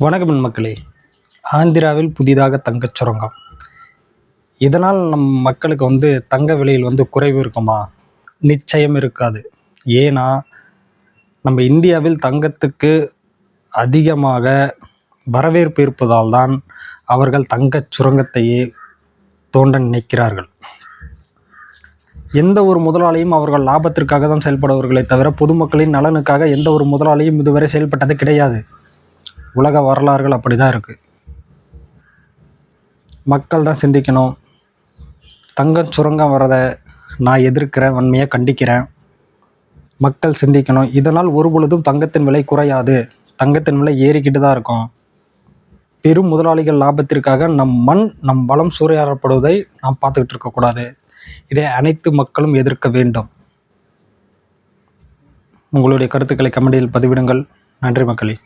வணக்கம் மக்களே ஆந்திராவில் புதிதாக தங்கச் சுரங்கம். இதனால் நம் மக்களுக்கு வந்து தங்க விலையில் வந்து குறைவு இருக்குமா? நிச்சயம் இருக்காது. ஏன்னா நம்ம இந்தியாவில் தங்கத்துக்கு அதிகமாக வரவேற்பு இருப்பதால் தான் அவர்கள் தங்கச் சுரங்கத்தையே தோண்ட நினைக்கிறார்கள். எந்த ஒரு முதலாளியும் அவர்கள் லாபத்திற்காக தான் செயல்படுவார்களே தவிர பொதுமக்களின் நலனுக்காக எந்த ஒரு முதலாளியும் இதுவரை செயல்பட்டது கிடையாது. உலக வரலாறுகள் அப்படி தான் இருக்குது மக்கள் தான் சிந்திக்கணும். தங்கம் சுரங்கம் வரதை நான் எதிர்க்கிறேன் வன்மையாக கண்டிக்கிறேன். மக்கள் சிந்திக்கணும். இதனால் ஒரு பொழுதும் தங்கத்தின் விலை குறையாது. தங்கத்தின் விலை ஏறிக்கிட்டு தான் இருக்கும். பெரும் முதலாளிகள் லாபத்திற்காக நம் மண் நம் வளம் சூறையாடப்படுவதை நாம் பார்த்துக்கிட்டு இருக்கக்கூடாது இதை அனைத்து மக்களும் எதிர்க்க வேண்டும். உங்களுடைய கருத்துக்களை கமெண்டியில் பதிவிடுங்கள். நன்றி மக்களே.